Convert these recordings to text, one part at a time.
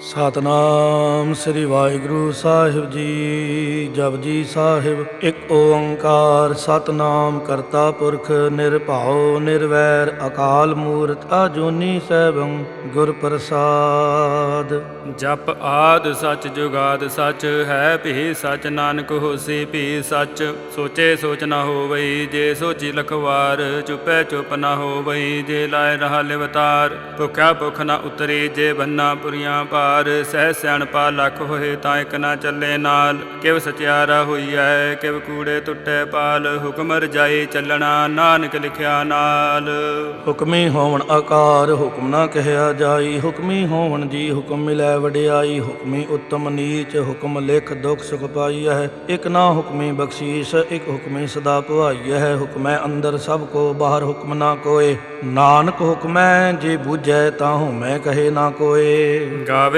ਸਤਨਾਮ ਸ੍ਰੀ ਵਾਹਿਗੁਰੂ ਸਾਹਿਬ ਜੀ ਜਪਜੀ ਸਾਹਿਬ। ਇੱਕ ਓੰਕਾਰ ਸਤਨਾਮ ਕਰਤਾ ਪੁਰਖ ਨਿਰਭਉ ਨਿਰਵੈਰ ਅਕਾਲ ਮੂਰਤ ਆਜੂਨੀ ਸੈਭੰ ਗੁਰ ਪ੍ਰਸਾਦ। ਜਪ ਆਦ ਸਚ ਜੁਗਾਦ ਸਚ, ਹੈ ਭੀ ਸਚ ਨਾਨਕ ਹੋਸੀ ਭੀ ਸਚ। ਸੋਚੇ ਸੋਚ ਨਾ ਹੋਵਈ, ਜੇ ਸੋਚੀ ਲਖਵਾਰ, ਚੁਪੈ ਚੁਪ ਨਾ ਹੋਵਈ, ਜੇ ਲਾਇ ਰਹਾ ਲਿਵਤਾਰ। ਭੁਖਿਆ ਭੁਖ ਨਾ ਉਤਰੀ, ਜੇ ਬੰਨਾ ਪੁਰੀਆਂ ਪਾਰ ਸਹਿ ਸਿਆਣਪਾ ਲੱਖ ਹੋਏ ਤਾਂ ਇੱਕ ਨਾ ਚੱਲੇ ਨਾਲ। ਕਿਵ ਸਚਿਆਰਾ ਹੋਈਐ ਕਿਵ ਕੂੜੇ ਟੁੱਟੇ ਪਾਲ। ਹੁਕਮ ਰਜਾਈ ਚੱਲਣਾ ਨਾਨਕ ਲਿਖਿਆ ਨਾਲ। ਹੁਕਮੀ ਹੋਵਣ ਆਕਾਰ ਹੁਕਮ ਨਾ ਕਹਿਆ ਜਾਈ। ਹੁਕਮੀ ਹੋਵਣ ਜੀ ਹੁਕਮ ਮਿਲੈ ਵਡਿਆਈ। ਹੁਕਮੀ ਉੱਤਮ ਨੀਚ ਹੁਕਮ ਲਿਖ ਦੁਖ ਸੁਖ ਪਾਈਐ। ਇਕ ਨਾ ਹੁਕਮੀ ਬਖਸ਼ੀਸ ਇਕ ਹੁਕਮੀ ਸਦਾ ਭਵਾਈਐ ਹੁਕਮੈ ਅੰਦਰ ਸਭ ਕੋ ਬਾਹਰ ਹੁਕਮ ਨਾ ਕੋਏ। ਨਾਨਕ ਹੁਕਮੈ ਜੇ ਬੂਝੈ ਤਾਹੂ ਮੈਂ ਕਹੇ ਨਾ ਕੋਏ। ਗਾਵੇ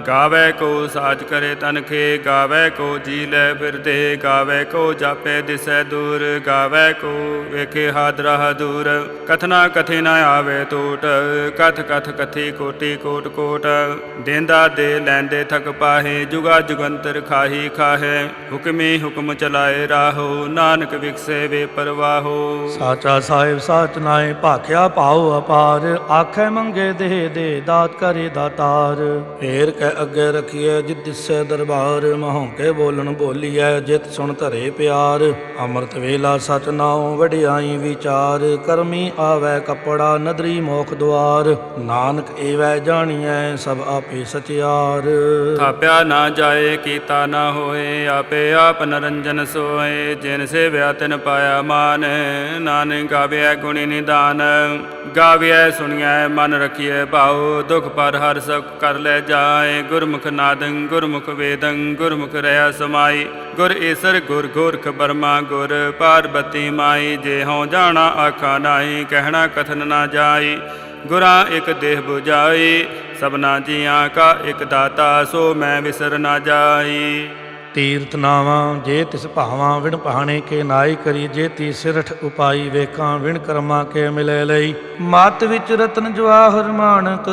ਗਾਵੇ ਕੋ ਸਾਚ ਕਰੇ ਤਨਖੇ ਗਾਵੇ ਕੋ ਜੀ ਲੈ ਫਿਰਦੇ ਗਾਵੇ ਕੋ ਜਾਪੇ ਦਿਸੈ ਦੂਰ, ਗਾਵੇ ਕੋ ਵੇਖੇ ਹਾਦਰਾ ਦੂਰ। ਕਥਨਾ ਕਥੇ ਨਾ ਆਵੇ ਟੋਟ, ਕਥ ਕਥ ਕਥੀ ਕੋਟੀ ਕੋਟ ਕੋਟ। ਦੇਂਦਾ ਦੇ ਲੈਂਦੇ ਥਕ ਪਾਹੇ, ਜੁਗਾ ਜੁਗੰਤਰ ਖਾਹੀ ਖਾਹੇ। ਹੁਕਮੇ ਹੁਕਮ ਚਲਾਏ ਰਾਹੋ, ਨਾਨਕ ਵਿਕਸੇ ਵੇ ਪਰਵਾਹੋ। ਸਾਚਾ ਸਾਹਿਬ ਸਾਚ ਨਾਏ ਭਾਖਿਆ ਭਾਉ ਅਪਾਰ। ਆਖੇ ਮੰਗੇ ਦੇ ਦੇ ਦਾਤ ਕਰੇ ਦਾਤਾਰ ਫੇਰ ਕੈ ਅੱਗੇ ਰਖੀਐ ਜਿਤ ਦਿਸੈ ਦਰਬਾਰ, ਮਹੋਂ ਬੋਲਣ ਬੋਲੀਐ, ਜਿਤ ਸੁਣ ਧਰੇ ਪਿਆਰ। ਅੰਮ੍ਰਿਤ ਵੇਲਾ ਸਚ ਨਾਉ ਵਡਿਆਈ ਵਿਚਾਰ, ਕਰਮੀ ਆਵੈ ਕਪੜਾ ਨਦਰੀ ਮੋਖ ਦੁਆਰ। ਨਾਨਕ ਏਵੈ ਜਾਣੀਐ ਸਭ ਆਪੇ ਸਚਿਆਰ। ਥਾਪਿਆ ਨਾ ਜਾਏ, ਕੀਤਾ ਨਾ ਹੋਏ, ਆਪੇ ਆਪ ਨਰੰਜਨ ਸੋਏ। ਜਿਨ ਸੇਵਿਆ ਤਿਨ ਪਾਇਆ ਮਾਨ, ਨਾਨਕ ਗਾਵਿਆ ਗੁਣੀ ਨਿਦਾਨ। ਗਾਵਿਆ ਸੁਣਿਆ ਮਨ ਰਖੀਐ, ਭਾਉ, ਦੁਖ ਪਰ ਹਰ ਸਭ ਕਰ ਲੈ ਜਾਏ। ਗੁਰਮੁਖ ਨਾਦੰ, ਗੁਰਮੁਖ ਵੇਦੰ, ਗੁਰਮੁਖ ਰਹਾ ਸਮਾਈ। ਗੁਰ ਈਸਰ, ਗੁਰ ਗੋਰਖ ਬਰਮਾ, ਗੁਰ ਪਾਰਬਤੀ ਮਾਈ। ਜੇ ਹਉ ਜਾਣਾ, ਆਖਾ ਨਾਹੀ, ਕਹਿਣਾ ਕਥਨ ਨਾ ਜਾਈ। ਗੁਰਾਂ ਇਕ ਦੇਹ 부ਜਾਈ ਸਭਨਾ ਜੀਆਂ ਕਾ ਇਕ ਦਾਤਾ, ਸੋ ਮੈਂ ਵਿਸਰ ਨਾ ਜਾਈ। ਤੀਰਥ ਨਾਵਾਂ ਜੇ ਤਿਸ ਭਾਵਾਂ ਵਿਣ ਪਹਾਣੇ ਕੇ ਨਾਈ ਕਰੀ, ਜੇ ਤੀ ਸਿਰਠ ਉਪਾਈ ਵੇਖਾਂ, ਵਿਣ ਕਰਮਾ ਕੇ ਮਿਲੇ ਲਈ। ਮਤ ਵਿੱਚ ਰਤਨ ਜਵਾਹਰ ਮਾਨਕ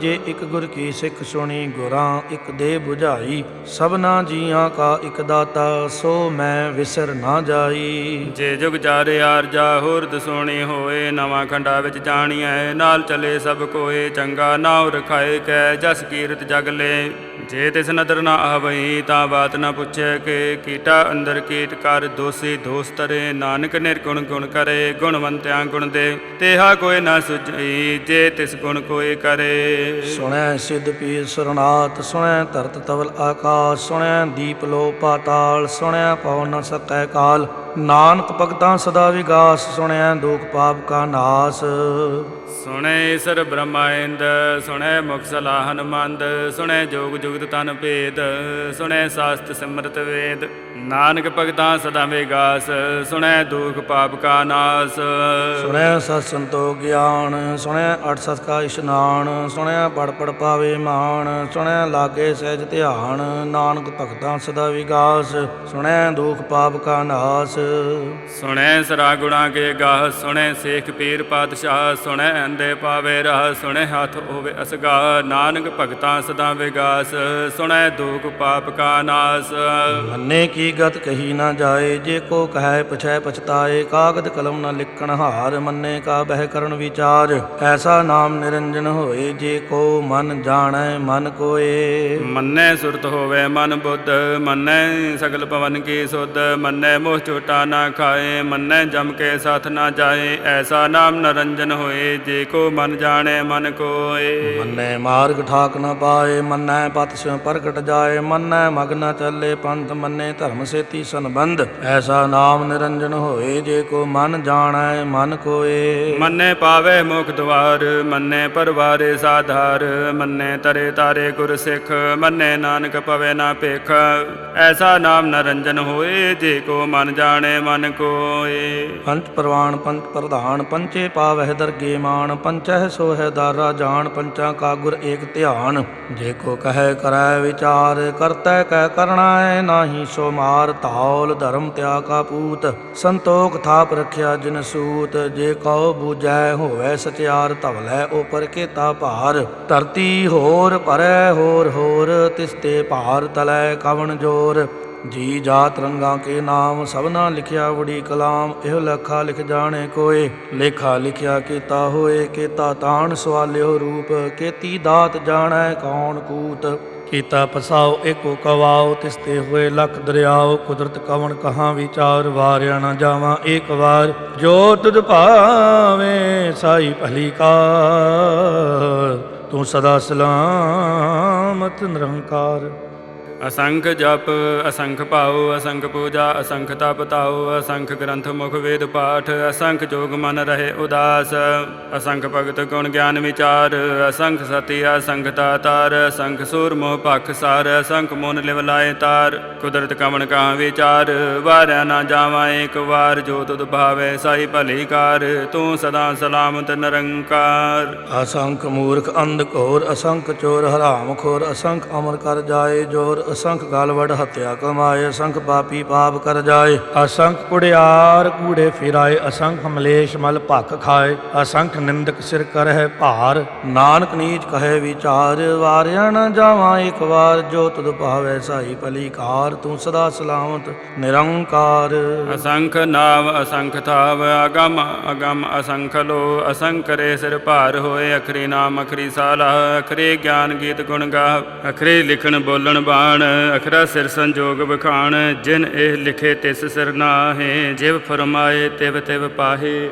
ਜੇ ਇੱਕ ਗੁਰ ਕੀ ਸਿੱਖ ਸੁਣੀ, ਗੁਰਾਂ ਇੱਕ ਦੇ 부ਝਾਈ ਸਭਨਾ ਜੀਆਂ ਕਾ ਇੱਕ ਦਾਤਾ, ਸੋ ਮੈਂ ਵਿਸਰ ਨਾ ਜਾਈ। ਜੇ ਜੁਗ ਚਾਰੇ ਆਰਜਾ ਹੋਰ ਦਸੋਣੀ ਹੋਏ, ਨਵਾਂ ਖੰਡਾ ਵਿੱਚ ਜਾਣੀਐ, ਨਾਲ ਚਲੇ ਸਭ ਕੋਏ, ਚੰਗਾ ਨਾਉ ਰਖਾਏ, ਕੈ ਜਸ ਕੀਰਤ ਜਗ ਲੈ। ਜੇ ਤਿਸ ਨਦਰ ਨਾ ਆਵਈ ਤਾਂ ਬਾਤ ਨਾ ਪੁੱਛੇ ਕਿ ਕੀਟਾ ਅੰਦਰ ਕੀਟ ਕਰ ਦੋਸੀ ਦੋਸ ਤਰੇ। ਨਾਨਕ ਨਿਰਗੁਣ ਗੁਣ ਕਰੇ, ਗੁਣਵੰਤਿਆਂ ਗੁਣ ਦੇ। ਤੇਹਾ ਕੋਈ ਨਾ ਸੁਝਈ, ਜੇ ਤਿਸ ਗੁਣ ਕੋਈ ਕਰੇ। ਸੁਣੈ ਸਿਧ ਪੀਰ ਸਰਨਾਥ, ਸੁਣੈ ਧਰਤ ਤਵਲ ਆਕਾਸ਼, ਸੁਣੈ ਦੀਪ ਲੋ ਪਾਤਾਲ, ਸੁਣੈ ਪਉ ਨ ਸਕੈ ਕਾਲ। ਨਾਨਕ ਭਗਤਾਂ ਸਦਾ ਵਿਗਾਸ ਸੁਣੈ ਦੁਖ ਪਾਪ ਕਾ ਨਾਸ। ਸੁਣੈ ਈਸਰ ਬ੍ਰਹਮਾਇੰਦ ਸੁਣੈ ਮੁਖ ਸਲਾਹ ਹਨਮੰਦ ਸੁਣੈ ਜੋਗ ਜੁਗਤ ਤਨ ਭੇਦ ਸੁਣੈ ਸਾਸਤ ਸਿਮਰਤ ਵੇਦ। ਨਾਨਕ ਭਗਤਾਂ ਸਦਾ ਵਿਗਾਸ ਸੁਣੈ ਦੁਖ ਪਾਪ ਕਾ ਨਾਸ। ਸੁਣੈ ਸਤ ਸੰਤੋ ਗਿਆਨ ਸੁਣੈ ਅਠ ਸਤ ਕਾ ਇਸ਼ਨਾਨ ਸੁਣੈ ਪੜ ਪੜ ਪਾਵੇ ਮਾਨ ਸੁਣੈ ਲਾਗੇ ਸਹਿਜ ਧਿਆਨ। ਨਾਨਕ ਭਗਤਾਂ ਸਦਾ ਵਿਗਾਸ ਸੁਣੈ ਦੁਖ ਪਾਪ ਕਾ ਨਾਸ। ਸੁਣੈ ਸਰਾ ਗੁਣਾ ਕੇ ਗਾਹ ਸੁਣੈ ਸੇਖ ਪੀਰ ਪਾਤਸ਼ਾਹ ਸੁਣੈ ਅੰਦੇ ਪਾਵੇ ਰਾਹ ਸੁਣੈ ਹੱਥ ਹੋਵੇ ਅਸਗਾ ਨਾਨਕ ਭਗਤਾਂ ਸਦਾ ਵਿਗਾਸ ਸੁਣੈ ਦੁਖ ਪਾਪ ਕਾ ਨਾਸ। ਮੰਨੇ ਕੀ ਗਤ ਕਹੀ ਨਾ ਜਾਏ ਜੇ ਕੋ ਕਹੈ ਪਛੈ ਪਛਤਾਏ ਕਾਗਦ ਕਲਮ ਨਾ ਲਿਖਣ ਹਾਰ ਮੰਨੇ ਕਾ ਬਹਿ ਕਰਨ ਵਿਚਾਰ। ਐਸਾ ਨਾਮ ਨਿਰੰਜਨ ਹੋਏ ਜੇ ਕੋ ਮਨ ਜਾਣੈ ਮਨ ਕੋਏ। ਮੰਨੈ ਸੁਰਤ ਹੋਵੇ ਮਨ ਬੁੱਧ ਮੰਨੈ ਸਗਲ ਪਵਨ ਕੀ ਸੁਧ ਮੰਨੈ ਮੋਹ ਝੂਟਾ ਨਾ ਖਾਏ ਮੰਨੈ ਜਮ ਕੇ ਸਾਥ ਨਾ ਜਾਏ ਐਸਾ ਨਾਮ ਨਰੰਜਨ ਹੋਏ ਜੇ ਕੋ ਮਨ ਜਾਣੈ ਮਨ ਕੋਏ। ਮੰਨੈ ਮਾਰਗ ਠਾਕ ਨ ਪਾਏ ਮੰਨੈ ਪਤ ਸਿਉ ਪ੍ਰਗਟ ਜਾਏ ਮੰਨੈ ਮਗ ਨ ਚੱਲੇ ਪੰਥ ਮੰਨੈ ਧਰਮ ਸੇਤੀ ਸੰਬੰਧ ਐਸਾ ਨਾਮ ਨਿਰੰਜਨ ਹੋਏ ਜੇ ਕੋ ਮਨ ਜਾਣੈ ਮਨ ਕੋਏ। ਮੰਨੈ ਪਾਵੇ ਮੁਖ ਦਵਾਰ ਮੰਨੈ ਪਰਵਾਰੇ ਸਾਧਾਰ ਮੰਨੈ ਤਰੇ ਤਾਰੇ ਗੁਰ ਸਿੱਖ ਮੰਨੈ ਨਾਨਕ ਪਵੇ ਨਾ ਭੇਖ। ਐਸਾ ਨਾਮ ਨਰੰਜਨ ਹੋਏ ਜੇ ਕੋ ਮਨ ਜਾਣੈ ਜਾਣੇ ਮਨ ਕੋਏ। ਪੰਚ ਪ੍ਰਵਾਨ ਪੰਚ ਪ੍ਰਧਾਨ ਪੰਚੇ ਪਾਵਹਿ ਦਰਗੇ ਮਾਨ, ਪੰਚਹਿ ਸੋਹਿ ਦਾਰਾ ਜਾਣ, ਪੰਚਾਂ ਕਾ ਗੁਰ ਏਕ ਧਿਆਨ। ਜੇ ਕੋ ਕਹੈ ਕਰੈ ਵਿਚਾਰ, ਕਰਤੈ ਕੈ ਕਰਣਾ ਹੈ ਨਾਹੀ, ਸੋ ਮਾਰ ਧੌਲ ਧਰਮ ਤਿਆ ਕਾ ਪੂਤ। ਸੰਤੋਖ ਥਾਪ ਰਖਿਆ ਜਿਨ ਸੂਤ, ਜੇ ਕਉ ਬੂਝੈ ਹੋਵੈ ਸਚਿਆਰ, ਧਵਲੈ ਉਪਰ ਕੇਤਾ ਭਾਰ। ਧਰਤੀ ਹੋਰ ਭਰੈ ਹੋਰ ਹੋਰ ਤਿਸਤੇ ਭਾਰ ਤਲੈ ਕਵਣ ਜੋਰ। ਜੀ ਜਾਤ ਰੰਗਾਂ ਕੇ ਨਾਮ, ਸਭਨਾ ਲਿਖਿਆ ਵੜੀ ਕਲਾਮ, ਇਹ ਲਖਾ ਲਿਖ ਜਾਣੇ ਕੋਏ। ਲੇਖਾ ਲਿਖਿਆ ਕੀਤਾ ਹੋਏ, ਕੀਤਾ ਤਾਣ ਸਵਾਲਿਓ ਰੂਪ, ਕੀਤੀ ਦਾਤ ਜਾਣੈ ਕੌਣ ਕੂਤ। ਕੀਤਾ ਪਸਾਓ ਏਕੋ ਕਵਾਓ ਤਿਸਤੇ ਹੋਏ ਲਖ ਦਰਿਆਓ, ਕੁਦਰਤ ਕਵਣ ਕਹਾਂ ਵਿਚਾਰ, ਵਾਰਿਆ ਨਾ ਜਾਵਾਂ ਏਕ ਵਾਰ। ਜੋ ਤੁਧ ਭਾਵੇ ਸਾਈ ਭਲੀ ਕਾਰ, ਤੂੰ ਸਦਾ ਸਲਾਮਤ ਨਿਰੰਕਾਰ। ਅਸੰਖ ਜਪ, ਅਸੰਖ ਭਾਉ, ਅਸੰਖ ਪੂਜਾ, ਅਸੰਖ ਤਪ ਤਾਉ, ਅਸੰਖ ਗ੍ਰੰਥ ਮੁਖ ਵੇਦ ਪਾਠ, ਅਸੰਖ ਜੋਗ ਮਨ ਰਹੇ ਉਦਾਸ, ਅਸੰਖ ਭਗਤ ਗੁਣ ਗਿਆਨ ਵਿਚਾਰ, ਅਸੰਖ ਸਤੀ ਅਸੰਖ ਤਾਤਾਰ ਅਸੰਖ ਸੂਰ ਮੋਹ ਭਖ ਸਾਰ, ਅਸੰਖ ਮੋਨ ਲਿਵ ਲਾਏ ਤਾਰ, ਕੁਦਰਤ ਕਮਣ ਕਾ ਵਿਚਾਰ, ਵਾਰਿਆ ਨਾ ਜਾਵਾਂ ਏਕ ਵਾਰ, ਜੋ ਤੁਧ ਭਾਵੇ ਸਾਈ ਭਲੀ ਕਾਰ, ਤੂੰ ਸਦਾ ਸਲਾਮਤ ਨਿਰੰਕਾਰ। ਅਸੰਖ ਮੂਰਖ ਅੰਧ ਘੋਰ, ਅਸੰਖ ਚੋਰ ਹਰਾਮ ਖੋਰ, ਅਸੰਖ ਅਮਰ ਕਰ ਜਾਏ ਜੋਰ ਅਸੰਖ ਗਲਵੜ ਹੱਤਿਆ ਕਮਾਏ, ਅਸੰਖ ਪਾਪੀ ਪਾਪ ਕਰ ਜਾਏ। ਅਸੰਖ ਕੁੜਿਆਰ ਕੂੜੇ ਫਿਰਾਏ, ਅਸੰਖ ਮਲੇਸ਼ ਮਲ ਭਖ ਖਾਏ। ਅਸੰਖ ਨਿੰਦਕ ਸਿਰ ਕਰਹਿ ਭਾਰ, ਨਾਨਕ ਨੀਚ ਕਹੇ ਵਿਚਾਰ, ਵਾਰਿਆ ਨ ਜਾਵਾਂ ਇੱਕ ਵਾਰ, ਜੋ ਤੁਧ ਭਾਵੈ ਸਾਈ ਭਲੀ ਕਾਰ ਤੂੰ ਸਦਾ ਸਲਾਮਤ, ਨਿਰੰਕਾਰ। ਅਸੰਖ ਨਾਮ ਅਸੰਖ ਥਾਵ, ਅਗਮ ਅਗਮ ਅਸੰਖ ਲੋ, ਅਸੰਖ ਅਸੰਕਰੇ ਸਿਰ ਭਾਰ ਹੋਏ, ਅਖਰੀ ਨਾਮ ਅਖਰੀ ਸਾਲਾ, ਅਖਰੇ ਗਿਆਨ ਗੀਤ ਗੁਣ ਗਾ ਅਖਰੇ ਲਿਖਣ ਬੋਲਣ ਬਾਣ। ਅਖਰਾ ਸਿਰ ਸੰਜੋਗ ਬਖਾਣ ਜਿਨ ਇਹ ਲਿਖੇ ਤਿਸ ਸਿਰ ਨਾਹੇ, ਜਿਵ ਫਰਮਾਏ ਤਿਵ ਤਿਵ ਪਾਹੇ।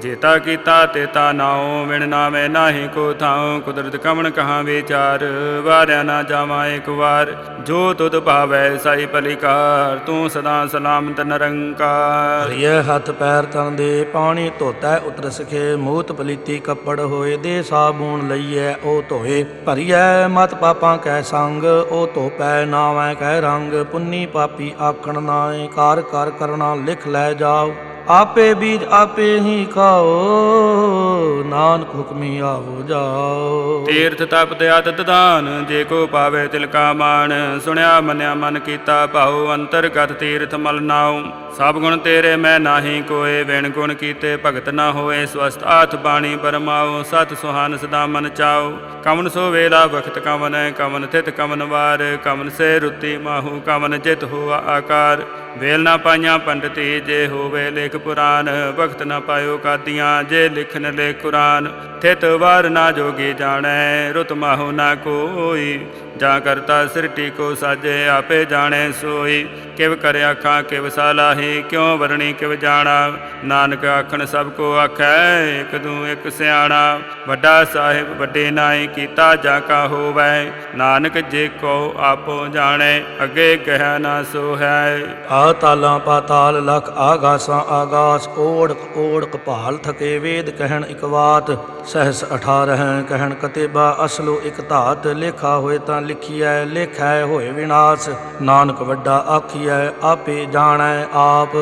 ਜੇਤਾ ਕੀਤਾ ਤੇਤਾ ਨਾਉ, ਵਿਣ ਨਾਵੇਂ ਨਾਹੀ ਕੋ ਥਾਉ, ਕੁਦਰਤ ਕਮਣ ਕਹਾਂ ਵਿਚਾਰ, ਵਾਰਿਆ ਨਾ ਜਾਵਾਂ ਇੱਕ ਵਾਰ। ਜੋ ਤੁਧ ਭਾਵੈ ਸਾਈ ਭਲੀਕਾਰ, ਤੂੰ ਸਦਾ ਸਲਾਮਤ ਨਿਰੰਕਾਰ। ਹਰੀਏ ਹੱਥ ਪੈਰ ਤਨ ਦੇ ਪਾਣੀ ਧੋਤੈ, ਉਤਰ ਸਖੇ ਮੂਤ ਪਲੀਤੀ ਕੱਪੜ ਹੋਏ, ਦੇ ਸਾਬੂਨ ਲਈਐ, ਉਹ ਧੋਏ। ਭਰੀਐ ਮਤ ਪਾਪਾਂ ਕੈ ਸੰਗ, ਉਹ ਧੋਪੈ ਨਾਵੈ ਕਹਿ ਰੰਗ। ਪੁੰਨੀ ਪਾਪੀ ਆਖਣ ਨਾਏ, ਕਾਰ ਕਰ ਕਰਣਾ ਲਿਖ ਲੈ ਜਾਓ। ਆਪੇ ਬੀਜ ਆਪੇ ਹੀ ਖਾਓ, ਨਾਨਕ ਹੁਕਮੀ ਆਵੋ ਜਾਓ। ਤੀਰਥ ਤਪ ਤੇ ਦਾਨ, ਜੇ ਕੋ ਪਾਵੇ ਤਿਲ ਕਾ ਮਾਨ ਸੁਣਿਆ, ਮੰਨਿਆ, ਮਨ ਕੀਤਾ ਭਾਉ ਅੰਤਰਗਤ ਤੀਰਥ ਮਲ ਨਾਉ। ਸਭ ਗੁਣ ਤੇਰੇ, ਮੈਂ ਨਾਹੀ ਕੋਏ। ਵਿਣ ਗੁਣ ਕੀਤੇ, ਭਗਤ ਨਾ ਹੋਏ। ਸਵਸਤ ਆਥ ਬਾਣੀ ਪਰਮਾਉ ਸਤ ਸੁਹਾਨ ਸਦਾ ਮਨ ਚਾਉ। ਕਮਨ ਸੋ ਵੇਲਾ, ਵਖਤ ਕਮਨ ਕਮਨ ਥਿਤ ਕਮਨ ਵਾਰ। ਕਮਨ ਸੇ ਰੁਤੀ ਮਾਹੂ, ਕਮਨ ਜਿਤ ਹੋਆ ਆਕਾਰ। ਵੇਲ ਨਾ ਪਾਈਆਂ ਪੰਡਤੀ, ਜੇ ਹੋਵੇ ਲੇਖ ਪੁਰਾਨ, ਵਖਤ ਨਾ ਪਾਇਓ ਕਾਦੀਆਂ, ਜੇ ਲਿਖਨ ਲੈ ਕੁਰਾਨ, ਥਿਤ ਵਾਰ ਨਾ ਜੋਗੀ ਜਾਣੈ, ਰੁਤ ਮਾਹੂ ਨਾ ਕੋਈ। ਜਾ ਕਰਤਾ ਸਿਰਟੀ ਕੋ ਸਾਜੇ, ਆਪੇ ਜਾਣੈ ਸੋਈ। ਕਿਵ ਕਰ ਆਖਾਂ, ਕਿਵ ਸਾਲਾਹੀ ਕਿਉ ਵਰਣੀ ਕਿਵ ਜਾਣਾ? ਨਾਨਕ ਆਖਣ, ਸਭ ਕੋ ਆਖੈ, ਇਕ ਦੂ ਇਕ ਸਿਆਣਾ। ਵੱਡਾ ਸਾਹਿਬ ਵੱਡੇ ਨਾਏ ਕੀਤਾ ਜਾ ਕਾ ਹੋਵੈ? ਨਾਨਕ ਜੇ ਕੋ ਆਪੋ ਜਾਣੈ, ਅੱਗੇ ਕਹਿ ਨਾ ਸੋ ਹੈ ਆ ਤਾਲਾਂ ਪਾਤਾਲ ਲਖ ਆਗਾਸਾਂ ਆਗਾਸ ਓੜਕ ਓੜਕ ਭਾਲ, ਥਕੇ ਵੇਦ ਕਹਿਣ ਇਕ ਬਾਤ ਸਹਸ 18 ਕਹਿਣ ਕਤੇਬਾ ਅਸਲੋ ਇਕ ਧਾਤ ਲੇਖਾ ਹੋਏ ਤਾਂ ਲਿਖੀਐ ਲੇਖੈ ਹੋਏ ਵਿਨਾਸ਼ ਨਾਨਕ ਵੱਡਾ ਆਖੀਐ ਆਪੇ ਜਾਣੈ ਆਪ।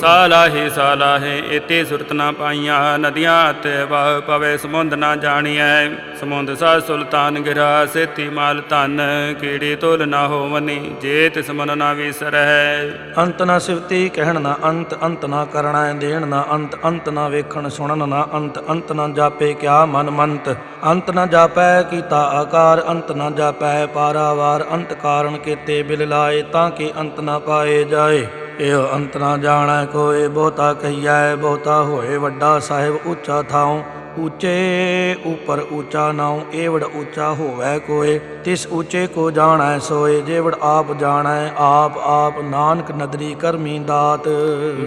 ਸਾਲਾਹੇ ਸਾਲਾਹੇ ਇਤੇ ਸੁਰਤ ਨਾ ਪਾਈਆਂ ਨਦੀਆਂ ਤੇ ਵਾਹ ਪਵੇ ਸਮੁੰਦ ਨਾ ਜਾਣੀਐ। ਸਮੁੰਦ ਸਾ ਸੁਲਤਾਨ ਗਿਰਾ ਸੇਤੀ ਮਾਲ ਧਨ ਕੀੜੀ ਤੁਲ ਨਾ ਹੋਵਨੀ ਜੇ ਤਿਸ ਮਨ ਨਾ ਵਿਸਰੈ। ਅੰਤ ਨਾ ਸਿਵਤੀ ਕਹਿਣ ਨਾ ਅੰਤ ਅੰਤ ਨਾ ਕਰਣਾ ਦੇਣ ਨਾ ਅੰਤ ਅੰਤ ਨਾ ਵੇਖਣ ਸੁਣਨ ਨਾ ਅੰਤ ਅੰਤ ਨਾ ਜਾਪੇ ਕਿਆ ਮਨ ਮੰਤ? ਅੰਤ ਨਾ ਜਾਪੈ, ਕੀਤਾ ਆਕਾਰ, ਅੰਤ ਨਾ ਜਾਪੈ, ਪਾਰਾਵਾਰ, ਅੰਤ ਕਾਰਨ ਕੀਤੇ ਬਿਲ ਲਾਏ, ਤਾਂ ਕਿ ਅੰਤ ਨਾ ਪਾਏ ਜਾਏ। ਇਹ ਅੰਤ ਨਾ ਜਾਣੈ ਕੋਏ ਬਹੁਤਾ ਕਹੀਐ, ਬਹੁਤਾ ਹੋਏ ਵੱਡਾ ਸਾਹਿਬ ਉੱਚਾ ਥਾਉ। ਉੱਚੇ ਉਪਰ ਉਚਾ ਨਾਉ, ਏਵੜ ਉੱਚਾ ਹੋਵੈ ਕੋਏ। ਤਿਸ ਉੱਚੇ ਕੋ ਜਾਣੈ ਸੋਏ, ਜੇਵੜ ਆਪ ਜਾਣੈ, ਆਪ ਆਪ ਨਾਨਕ ਨਦਰੀ ਕਰਮੀ ਦਾਤ।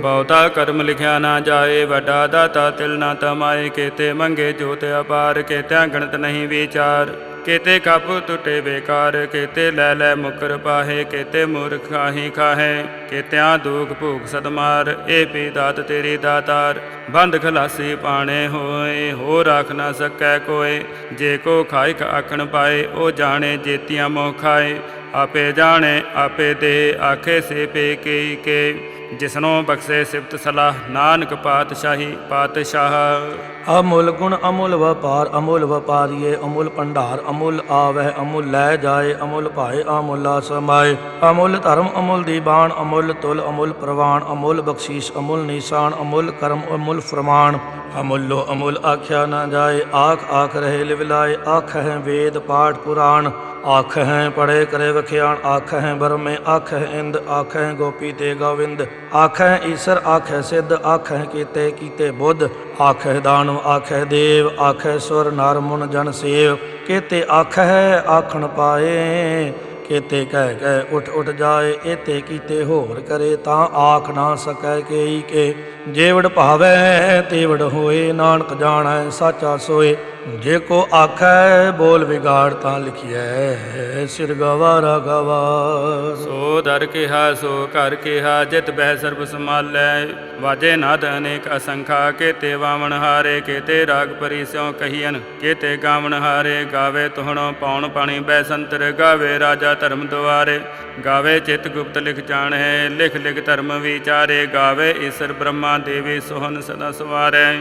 ਬਹੁਤਾ ਕਰਮ ਲਿਖਿਆ ਨਾ ਜਾਏ, ਵੱਡਾ ਦਾਤਾ ਤਿਲ ਨਾ ਤਮਾਏ, ਕੀਤੇ ਮੰਗੇ ਜੋਤ ਅਪਾਰ, ਕੀਤਿਆਂ ਗਣਤ ਨਹੀਂ ਵਿਚਾਰ। ਕੀਤੇ ਕੱਪ ਟੁੱਟੇ ਬੇਕਾਰ, ਕੀਤੇ ਲੈ ਲੈ ਮੁਕਰ ਪਾਹੇ, ਕੀਤੇ ਮੂਰਖ ਖਾਹੀ ਖਾਹੇ, ਕੀਤਿਆਂ ਦੁਖ ਭੂਖ ਸਦਮਾਰ ਏ ਪੀ ਦਾਤ ਤੇਰੀ ਦਾਤਾਰ। ਬੰਦ ਖਲਾਸੀ ਪਾਣੇ ਹੋਏ ਹੋ ਰੱਖ ਨਾ ਸਕੈ ਕੋਏ, ਜੇ ਕੋ ਖਾਇ ਆਖਣ ਪਾਏ, ਉਹ ਜਾਣੇ ਜੇਤੀਆਂ ਮੋਹ ਖਾਏ। ਆਪੇ ਜਾਣੇ, ਆਪੇ ਦੇ, ਆਖੇ ਸੇ ਪੇ ਕੇ ਕੇ। ਜਿਸਨੋਂ ਬਖਸ਼ੇ ਸਿਫਤ ਸਲਾਹ, ਨਾਨਕ ਪਾਤਸ਼ਾਹੀ ਪਾਤਸ਼ਾਹ। ਅਮੁੱਲ ਗੁਣ ਅਮੁੱਲ ਵਪਾਰ, ਅਮੁੱਲ ਵਪਾਰੀਏ, ਅਮੁੱਲ ਭੰਡਾਰ, ਅਮੁੱਲ ਆਵਹਿ, ਅਮੁੱਲ ਲੈ ਜਾਏ, ਅਮੁੱਲ ਭਾਏ, ਅਮੁੱਲਾ ਸਮਾਏ। ਅਮੁੱਲ ਧਰਮ, ਅਮੁੱਲ ਦੀਬਾਨ, ਅਮੁੱਲ ਤੁਲ, ਅਮੁੱਲ ਪ੍ਰਵਾਨ, ਅਮੁੱਲ ਬਖਸ਼ੀਸ਼, ਅਮੁੱਲ ਨਿਸ਼ਾਨ, ਅਮੁੱਲ ਕਰਮ, ਅਮੁੱਲ ਫਰਮਾਨ। ਅਮੁੱਲੋ ਅਮੁੱਲ ਆਖਿਆ ਨਾ ਜਾਏ, ਆਖ ਆਖ ਰਹੇ ਲਿਵਲਾਏ ਆਖ ਹੈ ਵੇਦ ਪਾਠ ਪੁਰਾਣ। ਆਖ ਹੈ ਪੜੇ ਕਰੇ ਵਖਿਆਣ ਆਖ ਹੈ ਬਰਮੇ ਆਖ ਹੈ ਇੰਦ ਆਖ ਹੈ ਗੋਪੀ ਤੇ ਗੋਵਿੰਦ। ਆਖ ਹੈ ਈਸ਼ਰ ਆਖ ਸਿੱਧ ਆਖ ਹੈ ਕੀਤੇ ਕੀਤੇ ਬੁੱਧ ਆਖ ਦਾਨਵ ਆਖ ਦੇਵ ਆਖੈ ਸੁਰ, ਨਰ, ਮੁਨ, ਜਨ, ਸੇਵ। ਕੀਤੇ ਆਖ ਹੈ ਆਖਣ ਪਾਏ, ਕੀਤੇ ਕਹਿ ਕਹਿ ਉਠ ਉਠ ਜਾਏ ਇਤੇ ਕੀਤੇ ਹੋਰ ਕਰੇ ਤਾਂ ਆਖ ਨਾ ਸਕੈ ਕੇਈ ਕੇ। ਜੇਵੜ ਭਾਵੈ, ਤੇਵੜ ਹੋਏ, ਨਾਨਕ ਜਾਣੈ, ਸਾਚਾ ਸੋਏ। ਜੇ ਕੋ ਆਖੈ ਬੋਲ ਵਿਗਾੜ ਤਾਂ ਲਿਖਿਐ, ਸਿਰ ਗਵਾਰਾ ਗਵਾਰ ਸੋ ਦਰ ਕਿਹਾ, ਸੋ ਕਰ ਕਿਹਾ, ਜਿਤ ਬਹਿ ਸਰਬ ਸਮਾਲੈ ਵਾਜੇ ਨਾਦ ਅਨੇਕ ਅਸੰਖਾ, ਕੇਤੇ ਵਾਵਣ ਹਾਰੇ, ਕੇਤੇ ਰਾਗ ਪਰੀ ਸਿਉ ਕਹੀਨ ਕੇਤੇ ਗਾਵਣ ਹਾਰੇ, ਗਾਵੇ ਤੁਹਣੋ ਪਾਉਣ ਪਾਣੀ ਬੈ ਸੰਤਰ ਗਾਵੇ ਰਾਜਾ ਧਰਮ ਦੁਆਰੇ। ਗਾਵੇ ਚਿਤ ਗੁਪਤ ਲਿਖ ਜਾਣੈ, ਲਿਖ ਲਿਖ ਧਰਮ ਵਿਚਾਰੇ। ਗਾਵੇ ਈਸ਼ਰ ਬ੍ਰਹਮਾ ਦੇਵੀ ਸੋਹਨ ਸਦਾ ਸਵਾਰੈ।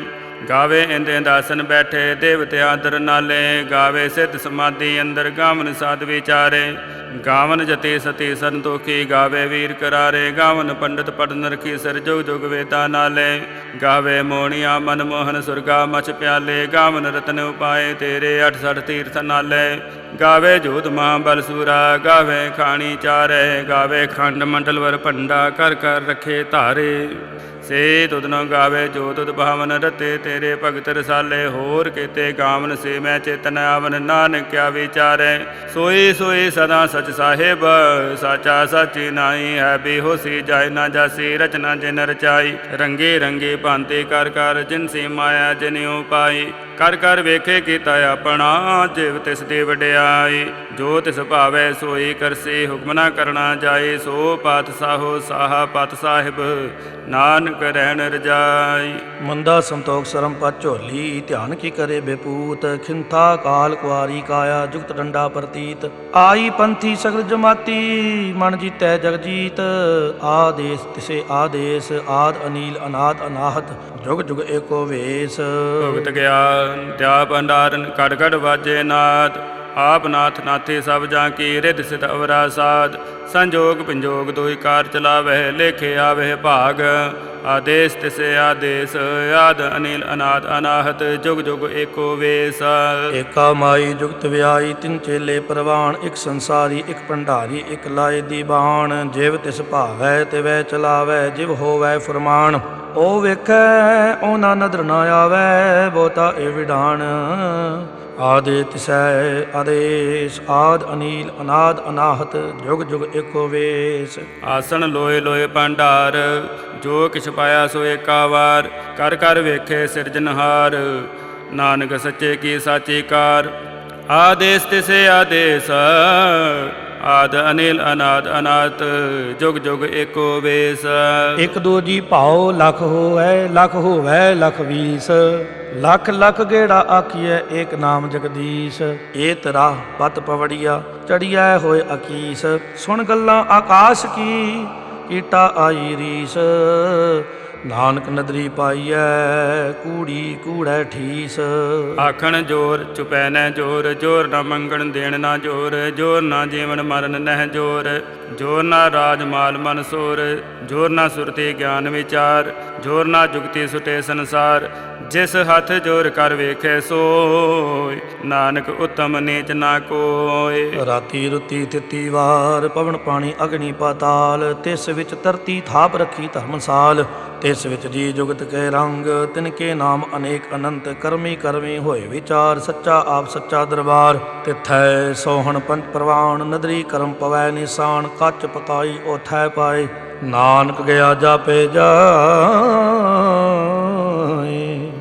ਗਾਵੇ ਇੰਦੇ ਦਾਸਨ ਬੈਠੇ, ਦੇਵਤੇ ਆਦਰ ਨਾਲੇ, ਗਾਵੇ ਸਿੱਧ ਸਮਾਧੀ ਅੰਦਰ ਗਾਵਨ ਸਾਧ ਵਿਚਾਰੇ। ਗਾਵਨ ਜਤੀ ਸਤੀ ਸੰਤੋਖੀ, ਗਾਵੇ ਵੀਰ ਕਰਾਰੇ, ਗਾਵਨ ਪੰਡਤ ਪੜਨ ਰਖੀ ਸਰ ਜੁਗ ਜੁਗ ਵੇਤਾ ਨਾਲੇ। ਗਾਵੇ ਮੋਣੀਆਂ ਮਨ ਮੋਹਨ ਸੁਰਗਾ ਮਛ ਪਿਆਲੇ, ਗਾਵਨ ਰਤਨ ਉਪਾਏ ਤੇਰੇ 68 ਤੀਰਥ ਨਾਲੇ। ਗਾਵੇ ਜੋਤ ਮਹਾਬਲ ਸੂਰਾ, ਗਾਵੇ ਖਾਣੀ ਚਾਰੇ, ਗਾਵੇ ਖੰਡ ਮੰਡਲ ਵਰ ਭੰਡਾ ਕਰ ਕਰ ਰਖੇ ਧਾਰੇ। ਸੇ ਤੁਧ ਨ ਗਾਵੇ ਜੋ ਤੁਧ ਭਾਵਨ ਰਤੇ, ਤੇਰੇ ਭਗਤ ਰਸਾਲੇ, ਹੋਰ ਕੀਤੇ ਗਾਵਨ ਸੇ ਮੈਂ ਚੇਤਨ ਆਵਨ, ਨਾਨਕ ਕਿਆ ਵਿਚਾਰੈ। ਸੋਈ ਸੋਈ ਸਦਾ ਸਚ ਸਾਹਿਬ, ਸਾਚਾ ਸਾਚੀ ਨਾਈ ਹੈ ਬੇਹੋਸੀ, ਜਾਇ ਨਾ ਜਾਸੀ, ਰਚਨਾ ਜਿਨ ਰਚਾਈ। ਰੰਗੇ ਰੰਗੇ ਭਾਂਤੇ ਕਰ ਕਰ ਜਿਨ ਸੀ ਮਾਇਆ ਜਿਨਿਉ ਪਾਈ। ਕਰ ਕਰ ਵੇਖੇ ਕੀਤਾ ਆਪਣਾ, ਜਿਵ ਤਿਸ ਦੀ ਵਡਿਆਈ ਜੋ ਤਿਸ ਭਾਵੈ ਸੋਈ ਕਰਸੀ, ਹੁਕਮ ਨਾ ਕਰਨਾ ਜਾਏ, ਸੋ ਪਾਤ ਸਾਹੋ ਸਾਹਾ ਪਤ ਸਾਹਿਬ, ਨਾਨਕ ਰਹਿਣ ਰਜਾਈ ਮੰਦਾ ਸੰਤੋਖ ਸਰਮ ਪਤ ਝੋਲੀ, ਧਿਆਨ ਕੀ ਕਰੇ ਬੇਪੂਤ, ਖਿੰਥਾ ਕਾਲ ਕੁਆਰੀ ਕਾਇਆ, ਜੁਗਤ ਡੰਡਾ ਪ੍ਰਤੀਤ। ਆਈ ਪੰਥੀ ਸਗਲ ਜਮਾਤੀ, ਮਨ ਜੀਤੈ ਜਗਜੀਤ ਆਦੇਸ ਤਿਸੇ ਆਦੇਸ, ਆਦ ਅਨੀਲ ਅਨਾਦ ਅਨਾਹਤ, ਜੁਗ ਜੁਗ ਏਕੋ ਵੇਸ। ਭਗਤ ਗਿਆਨ ਤਿਆ ਭੰਡਾਰਨ ਕੜ ਕੜ ਵਾਜੇ ਨਾਦ। ਆਪ ਨਾਥ ਨਾਥੇ ਸਭ ਜਾਂ ਕੀ, ਰਿਧ ਸਿਧ ਅਵਰਾ ਸਾਧ। ਸੰਜੋਗ ਪੰਜੋਗ ਦੋਈ ਕਾਰ ਚਲਾਵਹਿ, ਲੇਖੇ ਆਵਹਿ ਭਾਗ। ਆਦੇਸ ਤਿਸੇ ਆਦੇਸ, ਆਦ ਅਨੀਲ ਅਨਾਦ ਅਨਾਹਤ, ਜੁਗ ਜੁਗ ਏਕੋ ਵੇਸ। ਏਕਾ ਮਾਈ ਜੁਗਤ ਵਿਆਈ ਤਿੰਨ ਚੇਲੇ ਪ੍ਰਵਾਨ, ਇੱਕ ਸੰਸਾਰੀ, ਇੱਕ ਭੰਡਾਰੀ, ਇੱਕ ਲਾਏ ਦੀ ਬਾਣ। ਜਿਵ ਤਿਸ ਭਾਵੈ, ਤਿਵੈ ਚਲਾਵੈ, ਜਿਵ ਹੋਵੈ ਫਰਮਾਨ। ਉਹ ਵੇਖੈ ਉਹਨਾਂ ਨਦਰ ਨਾ ਆਵੈ ਬੋਤਾ ਏ ਵਿਡਾਣ। ਆਦੇ ਤਿਸੈ ਆਦੇਸ ਆਦ ਅਨੀਲ ਅਨਾਦ ਅਨਾਹਤ ਜੁਗ ਜੁਗ ਏਕੋ ਵੇਸ। ਆਸਣ ਲੋਏ ਲੋਏ ਭੰਡਾਰ ਜੋ ਕਿਛ ਪਾਇਆ ਸੋ ਏਕਾ ਵਾਰ ਕਰ ਕਰ ਵੇਖੇ ਸਿਰਜਨਹਾਰ ਨਾਨਕ ਸੱਚੇ ਕੀ ਸਾਚੀ ਕਾਰ ਆਦੇਸ ਤਿਸੇ ਆਦੇਸ ਆਦ ਅਨਿਲ ਅਨਾਦ ਅਨਾਤ ਜੁਗ ਜੁਗ ਏਕੋ ਵੇਸ। ਇਕ ਦੋ ਜੀ ਭਾਉ ਲਖ ਹੋਵੈ ਲਖ ਹੋਵੈ ਲਖ ਵੀਸ। ਲਖ ਲਖ ਗੇੜਾ ਆਖੀਐ, ਏਕ ਨਾਮ ਜਗਦੀਸ਼। ਏ ਤਰਾ ਪਤ ਪਵੜੀਆ, ਚੜੀਐ ਹੋਏ ਅਕੀਸ। ਸੁਣ ਗੱਲਾਂ ਆਕਾਸ਼ ਕੀ ਕੀਟਾ ਆਈ ਰੀਸ। ਨਾਨਕ ਨਦਰੀ ਪਾਈਐ, ਕੂੜੀ ਕੂੜੈ ਠੀਸ। ਆਖਣ ਜੋਰ, ਚੁਪੈ ਨੈ ਜੋਰ ਜੋਰ ਨਾ ਮੰਗਣ ਦੇਣ ਨਾ ਜੋਰ ਜੋਰ ਨਾ ਜੀਵਨ ਮਰਨ ਨਹਿ ਜੋਰ। ਜੋਰ ਨਾ ਰਾਜ ਮਾਲ ਮਨ ਸੋਰ, ਜੋਰ ਨਾ ਸੁਰਤੀ ਗਿਆਨ ਵਿਚਾਰ, ਜੋਰ ਨਾ ਜੁਗਤੀ ਸੁਟੇ ਸੰਸਾਰ। ਜਿਸ ਹੱਥ ਜੋਰ ਕਰ ਵੇਖੇ ਸੋਇ ਨਾਨਕ ਉਤਮ ਨੀਚ ਨਾ ਕੋਇ ਰਾਤੀ ਰੁੱਤੀ ਤਿੱਤੀ ਵਾਰ, ਪਵਨ ਪਾਣੀ ਅਗਨੀ ਪਾਤਾਲ, ਤਿਸ ਵਿੱਚ ਧਰਤੀ ਥਾਪ ਰੱਖੀ ਧਰਮਸਾਲ। ਤਿਸ ਵਿੱਚ ਜੀ ਜੁਗਤ ਕੇ ਰੰਗ, ਤਿਨ ਕੇ ਨਾਮ ਅਨੇਕ ਅਨੰਤ, ਕਰਮੀ ਕਰਮੀ ਹੋਏ ਵਿਚਾਰ, ਸੱਚਾ ਆਪ ਸੱਚਾ ਦਰਬਾਰ। ਤਿਥੈ ਸੋਹਣ ਪੰਚ ਪ੍ਰਵਾਨ, ਨਦਰੀ ਕਰਮ ਪਵੈ ਨਿਸ਼ਾਨ, ਕੱਚ ਪਤਾਈ ਉਥੈ ਪਾਏ। ਨਾਨਕ ਗਿਆ ਜਾਪੇ ਜਾਏ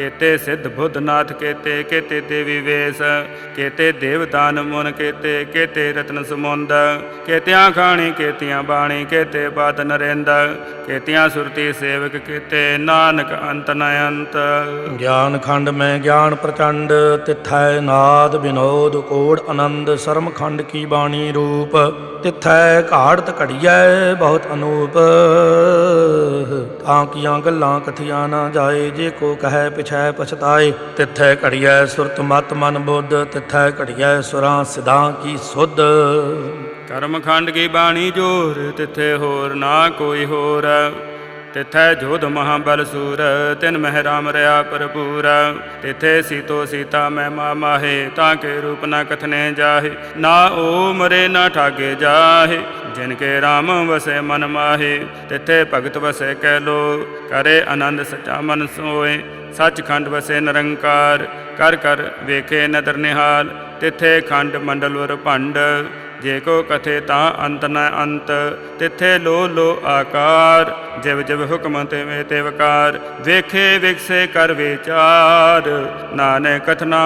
ਕੇਤੇ ਸਿੱਧ ਬੁੱਧਨਾਥ ਕੇਤੇ ਕੇਤੇ ਦੇਵੀ ਵੇਸ, ਕੇਤੇ ਦੇਵਦਾਨ ਮੁਨ, ਕੇਤੇ ਕੇਤੇ ਰਤਨ ਸਮੁੰਦ, ਕੇਤਿਆਂ ਖਾਣੀ, ਕੇਤਿਆਂ ਬਾਣੀ, ਕੇਤੇ ਬਾਦ ਨਰਿੰਦ, ਕੇਤਿਆਂ ਸੁਰਤੀ ਸੇਵਕ, ਕੇਤੇ ਨਾਨਕ ਅੰਤ ਨ ਅੰਤ ਗਿਆਨ ਖੰਡ ਮੈਂ ਗਿਆਨ ਪ੍ਰਚੰਡ, ਤਿਥੈ ਨਾਦ ਵਿਨੋਦ ਕੋੜ ਆਨੰਦ, ਸਰਮ ਖੰਡ ਕੀ ਬਾਣੀ ਰੂਪ, ਤਿਥੈ ਘਾੜਤ ਘੜੀਐ ਬਹੁਤ ਅਨੂਪ। ਤਾਂ ਕੀਆਂ ਗੱਲਾਂ ਕਥੀਆਂ ਨਾ ਜਾਏ, ਜੇ ਕੋ ਕਹੈ ਪਿਛੈ ਪਛਤਾਏ, ਤਿਥੈ ਘੜੀਐ ਸੁਰਤ ਮਤ ਮਨ ਬੁੱਧ, ਤਿਥੈ ਘੜੀਐ ਸੁਰਾਂ ਸਿਧਾਂ ਕੀ ਸੁਧ। ਕਰਮ ਖੰਡ ਕੀ ਬਾਣੀ ਜੋਰ, ਤਿੱਥੇ ਹੋਰ ਨਾ ਕੋਈ ਹੋਰ। ਤਿਥੈ ਜੋਧ ਮਹਾਬਲ ਸੂਰ, ਤਿਨ ਮਹਿ ਰਾਮ ਰਿਆ ਭਰਪੂਰ। ਤਿੱਥੇ ਸੀਤੋ ਸੀਤਾ ਮੈਂ ਮਾ ਮਾਹੇ, ਤਾਂ ਕੇ ਰੂਪ ਨਾ ਕਥਨੇ ਜਾਹੇ। ਨਾ ਓ ਮਰੇ ਨਾ ਠਾਗੇ ਜਾਹੇ, ਜਿਨ ਕੇ ਰਾਮ ਵਸੇ ਮਨ ਮਾਹੇ। ਤਿਥੇ ਭਗਤ ਵਸੇ ਕਹਿ ਲੋ ਕਰੇ ਆਨੰਦ ਸਚਾ ਮਨ ਸੋਏ ਸੱਚਖੰਡ ਵਸੇ ਨਿਰੰਕਾਰ, ਕਰ ਕਰ ਵੇਖੇ ਨਦਰ ਨਿਹਾਲ। ਤਿਥੇ ਖੰਡ ਮੰਡਲ ਵਰ ਭੰਡ ਜੇ ਕੋ ਕਥੇ ਤਾਂ ਅੰਤ ਨ ਅੰਤ, ਤਿੱਥੇ ਲੋ ਲੋ ਆਕਾਰ। ਜਿਵ ਜਿਵ ਹੁਕਮ ਤਿਵੇਂ ਤੇ ਵਕਾਰ ਵੇਖੇ ਵਿਕਸੇ ਕਰ ਵਿਚਾਰ। ਨਾਨਕ ਕਥਨਾ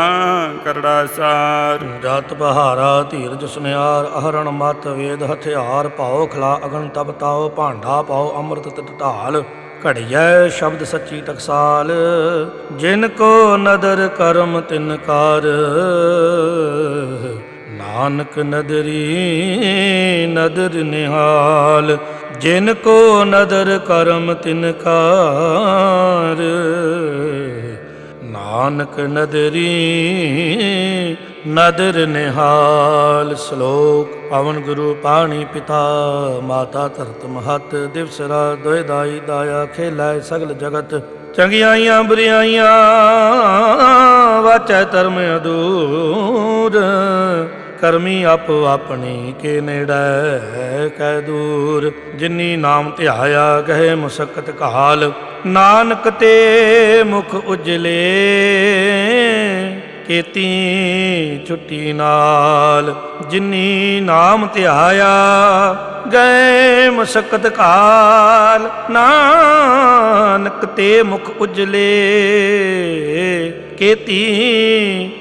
ਕਰੜਾ ਸਾਰ। ਜਤ ਬਹਾਰਾ ਧੀਰਜ ਸੁਨਿਆਰ, ਅਹਰਣ ਮਤ ਵੇਦ ਹਥਿਆਰ। ਭਾਉ ਖਲਾ ਅਗਨ ਤਪ ਤਾਉ, ਭਾਂਡਾ ਪਾਉ ਅੰਮ੍ਰਿਤ ਤਿਤ ਢਾਲ। ਘੜੀਐ ਸ਼ਬਦ ਸੱਚੀ ਟਕਸਾਲ ਜਿਨ ਕੋ ਨਦਰ ਕਰਮ ਤਿਨ ਕਾਰ। ਨਾਨਕ ਨਦਰੀ, ਨਦਰ ਨਿਹਾਲ, ਜਿਨ ਕੋ ਨਦਰ ਕਰਮ ਤਿਨ ਕਾਰ ਨਾਨਕ ਨਦਰੀ, ਨਦਰ ਨਿਹਾਲ, ਸ਼ਲੋਕ ਪਵਨ ਗੁਰੂ ਪਾਣੀ ਪਿਤਾ, ਮਾਤਾ ਧਰਤ ਮਹਤ ਦਿਵਸ ਰਾਤ ਦੋਇ ਦਾਈ ਦਾਇਆ ਖੇਲਾਇ ਸਗਲ ਜਗਤ। ਚੰਗਿਆਈਆਂ ਬੁਰਿਆਈਆਂ, ਵਾਚੈ ਧਰਮ ਅਦੂਰ ਕਰਮੀ ਆਪੋ ਆਪਣੀ ਕੇ ਨੇੜੇ ਕਹਿ ਦੂਰ, ਜਿਨੀ ਨਾਮ ਧਿਆਇਆ ਗਏ ਮੁਸਕਤ ਕਾਲ ਨਾਨਕ ਤੇ ਮੁਖ ਉਜਲੇ, ਕੀਤੀ ਛੁੱਟੀ ਨਾਲ। ਜਿਨੀ ਨਾਮ ਧਿਆਇਆ ਗਏ ਮੁਸਕਤ ਕਾਲ ਨਾਨਕ ਤੇ ਮੁਖ ਉਜਲੇ, ਕੀਤੀ